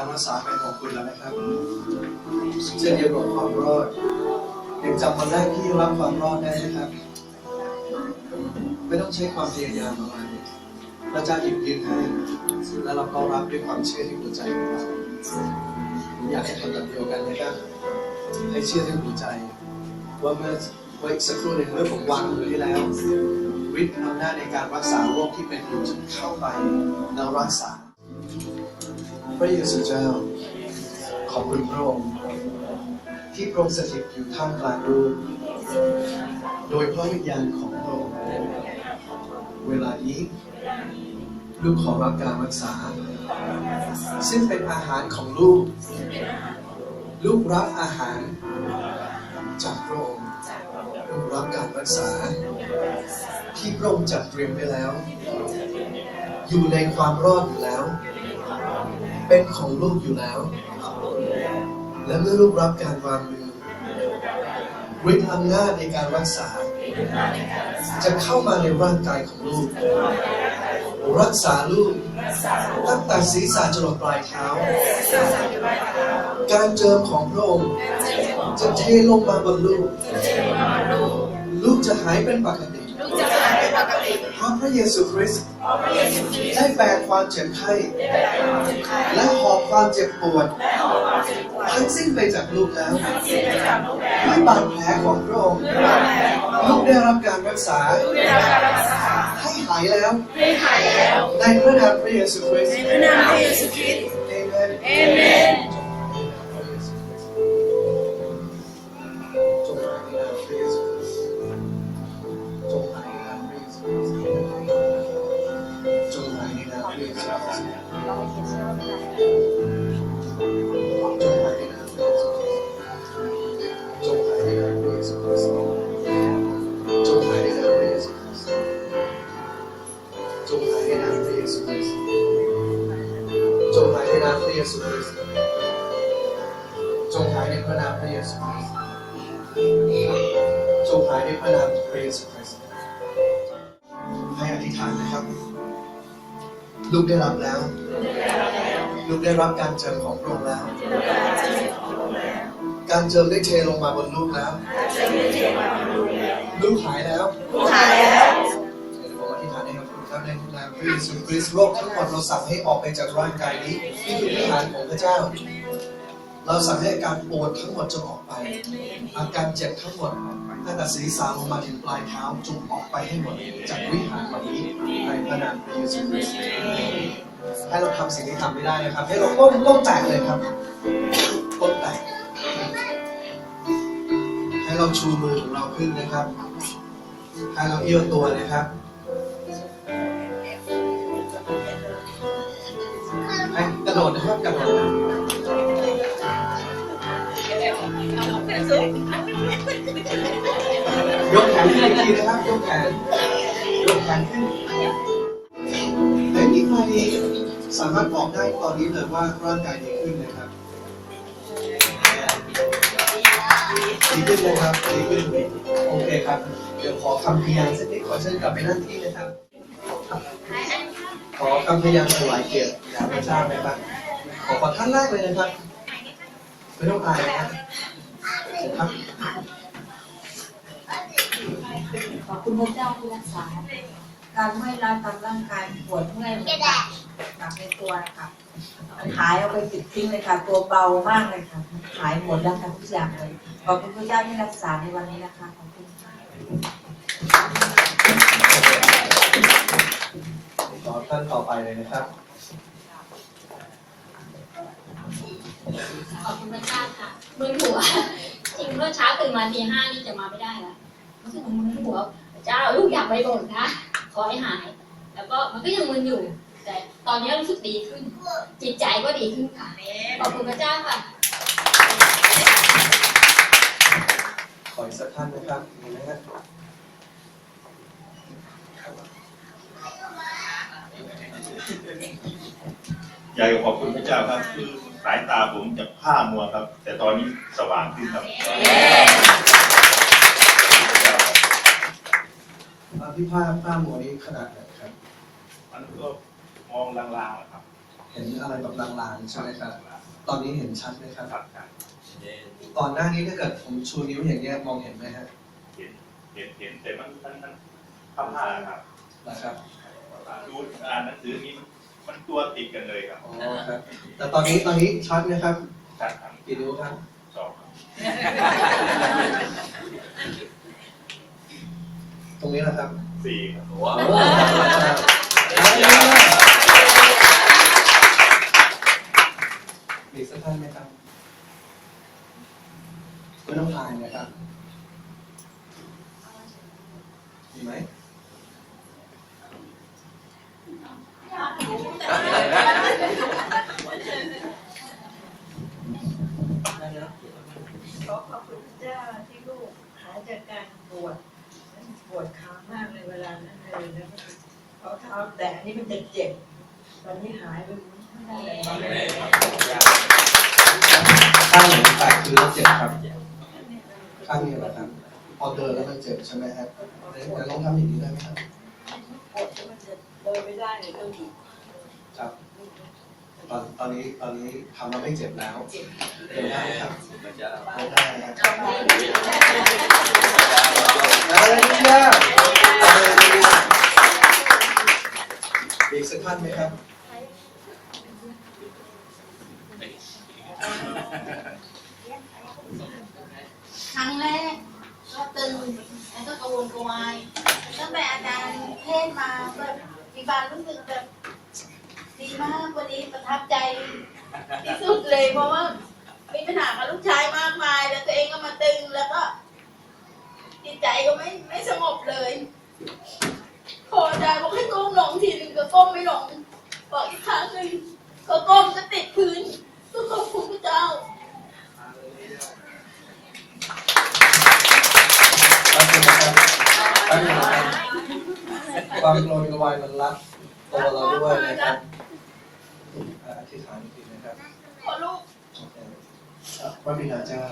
การรักษาเป็นของคุณแล้วนะครับ เช่นเดียวกับความรอดยังจำวันแรกที่รับความรอดได้นะครับ ไม่ต้องใช้ความพยายามอะไรพระเจ้าหยิบยืนให้ และเราก็รับด้วยความเชื่อที่หัวใจของเราอยากให้ทำแบบเดียวกันนะครับ ให้เชื่อที่หัวใจ ว่าเมื่อว่าอีกสักครู่หนึ่งเมื่อผมวางมือให้แล้ว วิทย์อำนาจในการรักษาโรคที่เป็นอยู่จะเข้าไปแล้วรักษา พระเยซูเจ้า ขอบคุณพระองค์ที่พระองค์สถิตอยู่ท่ามกลางลูกโดยพระวิญญาณของพระองค์เวลานี้ลูกขอรับการรักษา ซึ่งเป็นอาหารของลูก ลูกรับอาหาร จากพระองค์ลูกรับการรักษา ที่พระองค์จัดเตรียมไว้แล้ว อยู่ในความรอดอยู่แล้ว เป็นของลูกอยู่แล้ว และเมื่อลูกรับการวางมือฤทธิ์อำนาจในการรักษา จะเข้ามาในร่างกายของลูก รักษาลูกตั้งแต่ศีรษะจรดปลายเท้า การเจิมของพระองค์จะเทลงมาบนลูก ลูกจะหายเป็นปกติ ปกติเพราะพระเยซูคริสต์ได้แบกความเจ็บไข้และหอบความเจ็บปวดทั้งสิ้นไปจากลูกแล้วด้วยบาดแผลของพระองค์ลูกได้รับการรักษา ให้หายแล้ว ในพระนามพระเยซูคริสต์เอเมน จงหายในพระนามพระเยซูคริสต์ ลูกได้รับแล้ว ลูกได้รับการเจิมของพระองค์แล้ว การเจิมได้เทลงมาบนลูกแล้ว ลูกหายแล้วลูกหายแล้วเดี๋ยวผมอธิษฐานให้กับคุณครับในนามพระเยซูคริสต์โรคทั้งหมดเราสั่งให้ออกไปจากร่างกายนี้นี่คือวิหารของพระเจ้า เราสั่งให้การปวดทั้งหมดจงออกไป อาการเจ็บทั้งหมดตั้งแต่ศีรษะลงมาถึงปลายเท้าจงออกไปให้หมดจากวิหารเหล่านี้ในพระนามพระเยซูคริสต์ให้เราทำสิ่งที่ทำไม่ได้นะครับ ให้เราก้มก้มแตกเลยครับก้มแตกให้เราชูมือของเราขึ้นนะครับให้เราเอี้ยวตัวนะครับให้กระโดดนะครับกระโดดนะ ยกแขนขึ้นอีกทีนะครับ ยกแขน ยกแขนขึ้นเฮ้ยนี่ใครสามารถบอกได้ตอนนี้เลยว่าร่างกายดีขึ้นนะครับดีขึ้นนะครับดีขึ้นโอเคครับ เดี๋ยวขอคำพยานสักนิดขอเชิญกลับไปนั่งที่นะครับ ขอคำพยานถวายเกียรติแด่พระเจ้านะครับขอขอท่านแรกเลยนะครับ ไม่ต้องอายนะครับ ครับขอบคุณพระเจ้าที่รักษา การเมื่อยล้าตามร่างกายปวดเมื่อยหนักในตัวนะคะมันหายเอาไปติดทิ้งเลยค่ะ ตัวเบามากเลยค่ะหายหมดแล้วค่ะทุกอย่างเลยขอบคุณพระเจ้าที่รักษาในวันนี้นะคะขอบคุณค่ะขอท่านต่อไปเลยนะครับขอบคุณพระเจ้าค่ะมึนหัว จริงเมื่อเช้าตื่นมาตีห้านี่จะมาไม่ได้แล้วรู้สึกว่ามึนหัวพระเจ้าลูกอยากไปโบสถ์นะขอให้หาย แล้วก็มันก็ยังมึนอยู่ แต่ตอนนี้รู้สึกดีขึ้น จิตใจก็ดีขึ้นค่ะขอบคุณพระเจ้าค่ะขออีกสักท่านนะครับมีไหมครับอยากจะขอบคุณพระเจ้าครับคือสายตาผมจะผ้ามัวครับ แต่ตอนนี้สว่างขึ้นครับอ่าที่ผ้าผ้าหมวนี้ขนาดไหนครับ มันก็มองลางๆอะครับ เห็นอะไรแบบลางๆใช่ไหมครับ ตอนนี้เห็นชัดไหมครับครับครับก่อนหน้านี้ถ้าเกิดผมชูนิ้วอย่างเงี้ยมองเห็นไหมฮะ เห็น เห็นเห็นแต่มันมันมันผ้าผ้าครับนะครับดูอ่านหนังสือนี้มัน มันตัวติดกันเลยครับอ๋อครับ แต่ตอนนี้ตอนนี้ชัดไหมครับชัดทั้งกี่นิ้วครับสองครับตรงนี้นะครับสี่ครับโอ้มีสักท่านไหมครับไม่ต้องทายนะครับ มีไหม ขอขอบคุณพระเจ้าที่ลูกหายจากการปวดปวดขามากในเวลานั้นเลยนะเพราะเท้า แตะนี่มันจะเจ็บตอนนี้หายไปไม่ได้เลยข้างไหนแตกคือแล้วเจ็บครับข้างนี้เหรอครับพอเดินแล้วมันเจ็บใช่ไหมครับเดี๋ยวลองทำอย่างนี้ได้ไหมครับปวดที่มันจะเดินไม่ได้เลยต้องดีครับตอนตอนนี้ตอนนี้ทำแล้วไม่เจ็บแล้วเดินได้ครับเดินได้นะครับอะไรเนี่ย อะไรเนี่ยอีกสักท่านไหมครับ ครั้งแรกก็ตื่นแล้วก็กระวนกระวายตั้งแต่อาจารย์เทศมาแบบมีความรู้สึกแบบดีมากวันนี้ประทับใจที่สุดเลยเพราะว่ามีปัญหากับลูกชายมากมาย แล้วตัวเองก็มาตึงแล้วก็จิตใจก็ไม่ไม่สงบเลยพออาจารย์บอกให้ก้มลงทีหนึ่งก็ ก้มไม่ลงบอกอีกครั้งหนึ่งก็ก้มก็ติดพื้นก็ขอบคุณพระเจ้าครับคุณนะครับครับคุณนะครับความโกรธกระวายมันรัดตัวเราด้วยนะครับอ่าอธิษฐานอีกทีนะครับขอลูกโอเคครับพระบิดาเจ้า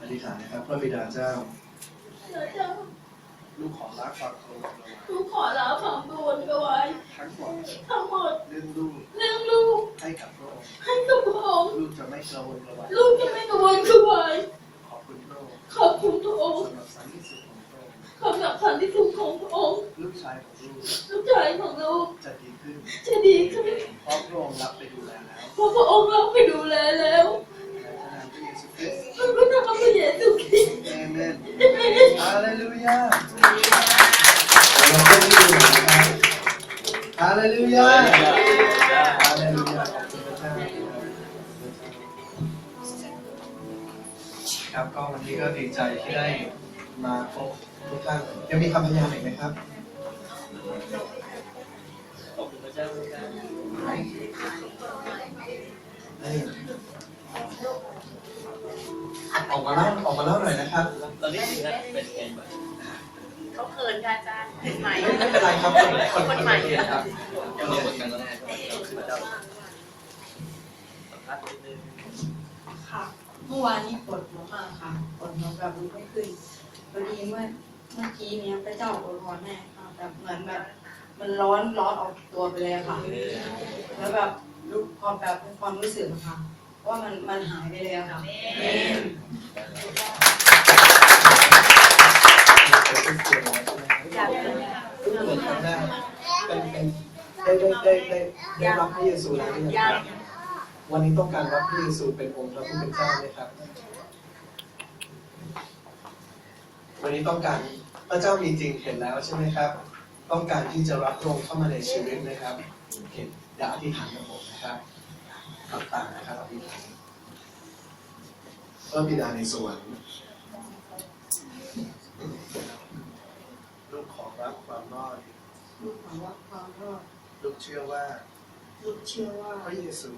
อธิษฐานนะครับ พระบิดาเจ้าพระเจ้าลูกขอรักความโกรธกระวาย ลูกขอลาความกังว กจะไม่กระวนกระวายลูกจะไม่กังวลกระวายขอบคุณพระองค์ขอบคุณพระองค์สำหรับสันติสุขของพระองค์สำหรับสันติสุขของพระองค์ลูกชายของลูกลูกชายของลูกจะดีขึ้นจะดีขึ้นเพราะพระองค์รับไปดูแลแล้วเพราะพระองค์รับไปดูแลแล้วในพระนามพระเยซูคริสต์พระพุทธพระเยซูคริสต์เอเมนเอเมนฮาเลลูยาเราเต้นที่ดูหน่อยนะครับฮาเลลูยาฮา ครับก็วันนี้ก็ดีใจที่ได้มาพบทุกท่านยังมีคำพยานอีกไหมครับขอบคุณพระเจ้าครับเอ้ยออกมาเล่าออกมาเล่าหน่อยนะครับตอนนี้ถึงนะเป็นไงบ้างเขาเขินค่ะอาจารย์เป็นใหม่ไม่ไม่เป็นไรครับคนคนคนใหม่ครับยังไม่หมดกันแล้วนะครับพระเจ้าสัมภาษณ์นิดนึงค่ะ เมื่อวานนี้ปวดหัวมากค่ะปวดหัวแบบลุกไม่ขึ้นพอดีเมื่อเมื่อกี้เนี้ยพระเจ้าอวยพรแม่ค่ะแบบเหมือนแบบมันร้อนร้อนออกตัวไปเลยค่ะ แล้วแบบรู้พอแบบเป็นความรู้สึกอะค่ะ ว่ามันมันหายไปเลยอะค่ะอยากเป็นเหมือนครั้งแรกเป็นเป็นได้ได้ได้ได้ได้รับพระเยซูแล้วหรือยังครับ วันนี้ต้องการรับพระเยซูเป็นองค์พระผู้เป็นเจ้าไหมครับ วันนี้ต้องการพระเจ้ามีจริงเห็นแล้วใช่ไหมครับ ต้องการที่จะรับพระองค์เข้ามาในชีวิตนะครับเห็นอย่าอธิษฐานกับผมนะครับทำตามนะครับอธิษฐานพระบิดาในสวรรค์ลูกขอรับความรอดลูกขอรับความรอดลูกเชื่อว่าลูกเชื่อว่าพระเยซู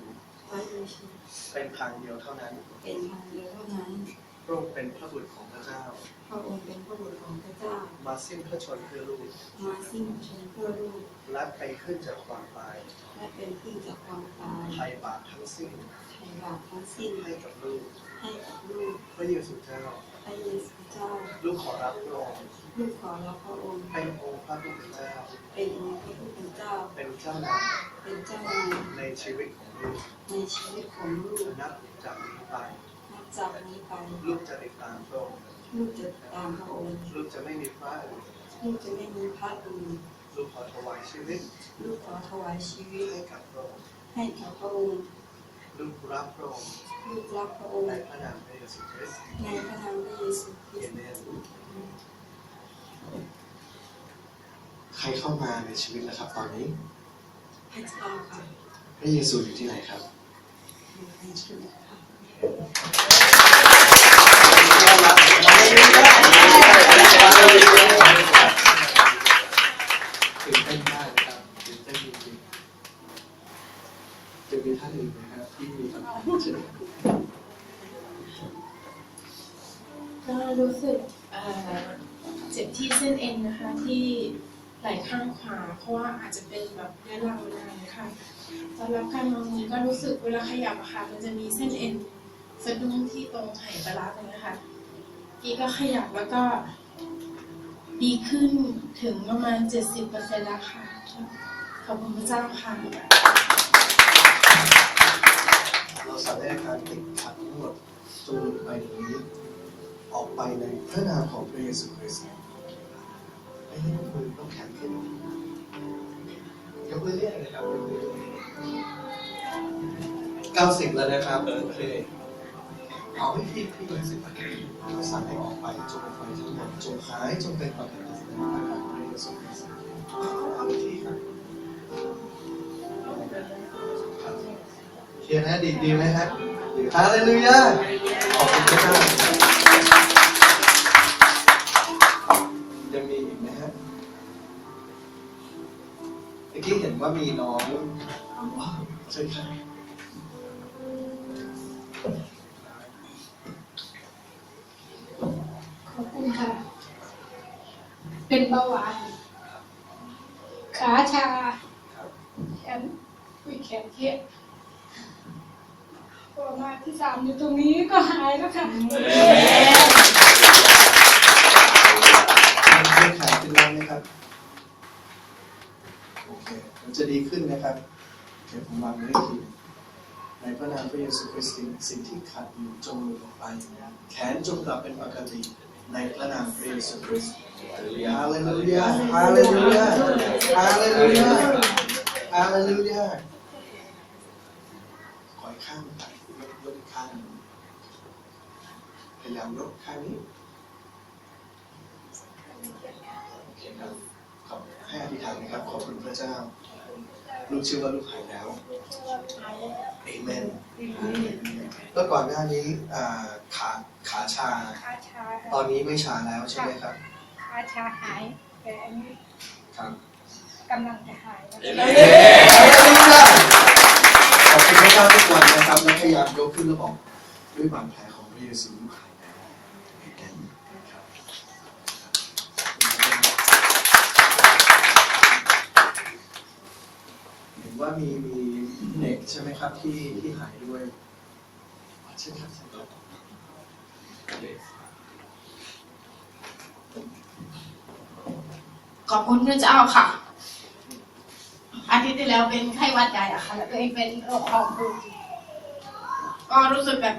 พระเยซูเป็นทางเดียวเท่านั้น เป็นทางเดียวเท่านั้น พระองค์เป็นพระบุตรของพระเจ้า พระองค์เป็นพระบุตรของพระเจ้า มาสิ้นพระชนเพื่อลูก มาสิ้นชนเพื่อลูกและไปขึ้นจากความตายและเป็นขึ้นจากความตายไทยบาปทั้งสิ้นไถ่ถ่บาปทั้งสิ้นให้กับลูก ให้กับลูก พระเยซูเจ้า พระเยซูเจ้า ลูกขอรับพระองค์ลูกขอรับพระองค์ เป็นองค์พระผู้เป็นเจ้า เป็นองค์พระผู้เป็นเจ้า เป็นเจ้านาย เป็นเจ้านายในชีวิตของลูกในชีวิตของลูกนับจากนี้ไปนับจากนี้ไปลูกจะติดตามพระองค์ลูกจะตามพระองค์ลูกจะไม่มีพระอื่นลูกจะไม่มีพระอื่นลูกขอถวายชีวิต ลูกขอถวายชีวิตให้กับพระองค์ให้กับพระองค์ลูกรับพระองค์ลูกรักพระองค์ในพระนามพระเยซูคริสต์ในพระนามพระเยซูคริเอสต์เมนใครเข้ามาในชีวิตนะครับตอนนี้ พระเจ้าค่ะพระเยซูอยู่ที่ไหนครับอยู่ในชีวิตค่ะตื่นเต้นมากนะครับตื่นเต้นจริงๆจะมีท่านอื่นไหมครับที่มีคำถามเชิญก็รู้สึกเอ่อเจ็บที่เส้นเอ็นนะคะที่ ไหล่ข้างขวาเพราะว่าอาจจะเป็นแบบเรื้อรังมานานนะคะตอนรับการมองมือก็รู้สึกเวลาขยับอะค่ะ มันจะมีเส้นเอ็นสะดุ้งที่ตรงไหปลาร้าเลยนะคะกี้ก็ขยับแล้วก็ดีขึ้นถึงประมาณ 70%แล้วค่ะ ขอบคุณพระเจ้าค่ะ เราสามารถการติดขัดทั้งหมดจงหลุดไปตรงนี้ ออกไปในพระนามของพระเยซูคริสต์ ไอ้นี่มือต้องแข็งขึ้นยกมือเรียกนะครับเก้าสิบแล้วนะครับโอเคเอาให้พี่พี่เลยสิบเราสั่งให้ออกไปจงไปทั้งหมดจงหายจงเป็นปกติในพระนามของพระเยซูคริสต์เอาเอาไปที่ครับเคลียร์นะดีดีไหมฮะฮาเลลูยาขอบคุณพระ เจ้ายังมีอีกไหมฮะเมื่อกี้เห็นว่ามีน้องว้าวเชิญครับขอบคุณค่ะ เป็นเบาหวาน ขาชา แขนคุยแขนเครียดพอมาที่สามอยู่ตรงนี้ก็หายแล้วค่ะ เลือกขายขึ้นแล้วไหมครับ โอเค มันจะ ดีขึ้นนะครับ เดี๋ยวผมวางไว้อีกทีหนึ่งในพระนามพระเยซูคริสต์สิ่งที่ขาดอยู่จงหลุดออกไปแขนจงกลับเป็นปกติในพระนามพระเยซูคริสต์ฮาเลลูยาฮาเลลูยาฮาเลลูยาฮาเลลูยาฮาเลลูยาขออีกข้างหนึ่งครับยกยกอีกข้างหนึ่งพยายามยกข้างนี้โอเคครับขอบให้อธิษฐานนะครับขอบคุณพระเจ้า ลูกเชื่อว่าลูกหายแล้วเอเมนแล้วก่อนหน้านี้อ่าขาขาชาขาชา ตอนนี้ไม่ชาแล้วใช่ไหมครับ ขาชาหายแต่อันนี้ครับกำลังจะหายแล้วขอบคุณพระเจ้าทุกวันนะครับและพยายามยกขึ้นแล้วบอกด้วยบาดแผลของพระเยซูลูกหาย ว่ามีมีเด็กใช่ไหมครับที่ที่หายด้วยใช่ครับขอบคุณพระเจ้าค่ะ อาทิตย์ที่แล้วเป็นไข้หวัดใหญ่อะค่ะ แล้วตัวเองเป็นโรคหอบหืดก็รู้สึกแบบ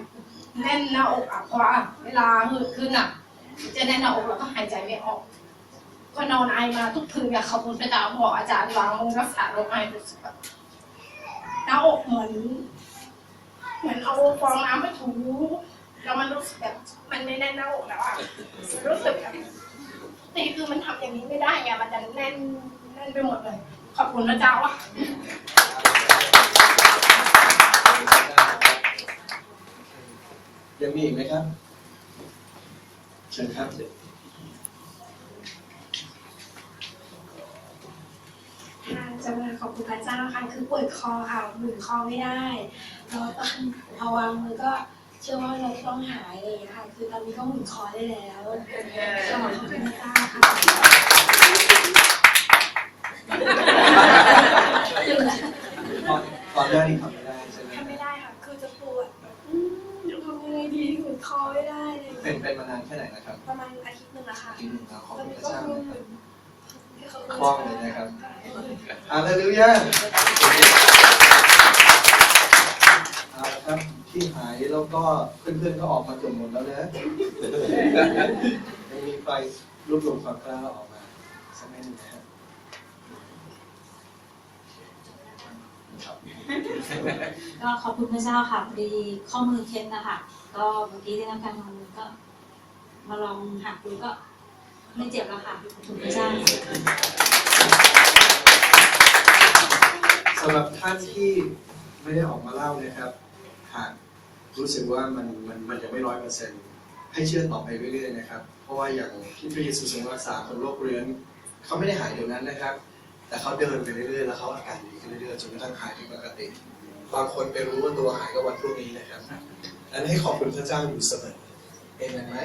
แน่นหน้าอกอะเพราะว่าเวลาหืดขึ้นอะจะแน่นหน้าอกแล้วก็หายใจไม่ออก ก็นอนไอมาทุกคืนอะขอบคุณพระเจ้าบอกอาจารย์วางมือรักษาโรคไอรู้สึกแบบ หน้าอกเหมือน เหมือนเอาฟองน้ำไปถูแล้วมันรู้สึกแบบมันไม่แน่นหน้าอกแล้วอะรู้สึกแบบนี่คือมันทำอย่างนี้ไม่ได้ไงมันจะแน่นแน่นไปหมดเลย ขอบคุณพระเจ้าอะยังมีอีกไหมครับเชิญครับ คุณพระเจ้าค่ะ คือปวดคอค่ะหมุนคอไม่ได้แล้วตอนพอวางมือก็เชื่อว่าเราต้องหายอะไรอย่างเงี้ยค่ะ คือตอนนี้ก็หมุนคอได้แล้วขอบคุณพระเจ้าค่ะตอนหน้านี้ทำไม่ได้ใช่ไหมทำไม่ได้ค่ะ คือจะปวดอไม่ได้เลยเป็นเป็นมานานแค่ไหนนะครับ ประมาณอาทิตย์หนึงอะค่ะทีหนึ่งเราขอบตอนคุณนี้พระก็เจ้าคือนะครับคล่องเลยนะครับ ฮาเลลูยาเอาละครับที่หายแล้วก็เพื่อนๆก็ออกมาเกือบหมดแล้วนะยังมีใครรวบรวมความกล้าออกมาสักนิดหนึงนะครับก็ขอบคุณพระเจ้าค่ะพอดีข้อมือเคล็ดนะคะก็เมื่อกี้ได้รับการลองมือก็ มาลองหักดูก็ ไม่เจ็บแล้วค่ะขอบคุณพระเจ้าสำหรับท่านที่ไม่ได้ออกมาเล่านะครับ หากรู้สึกว่ามันมันมันยังไม่ร้อยเปอร์เซ็นต์ให้เชื่อต่อไปเรื่อยๆนะครับ เพราะว่าอย่างที่พระเยซูทรงรักษาคนโรคเรื้อนเขาไม่ได้หายเดี๋ยวนั้นนะครับ แต่เขาเดินไปเรื่อยๆแล้วเขาอาการดีขึ้นเรื่อยๆจนกระทั่งหายเป็นปกติ บางคนไปรู้ว่าตัวหายก็วันพรุ่งนี้นะครับนั้นให้ขอบคุณพระเจ้าอยู่เสมอเอเมนไหม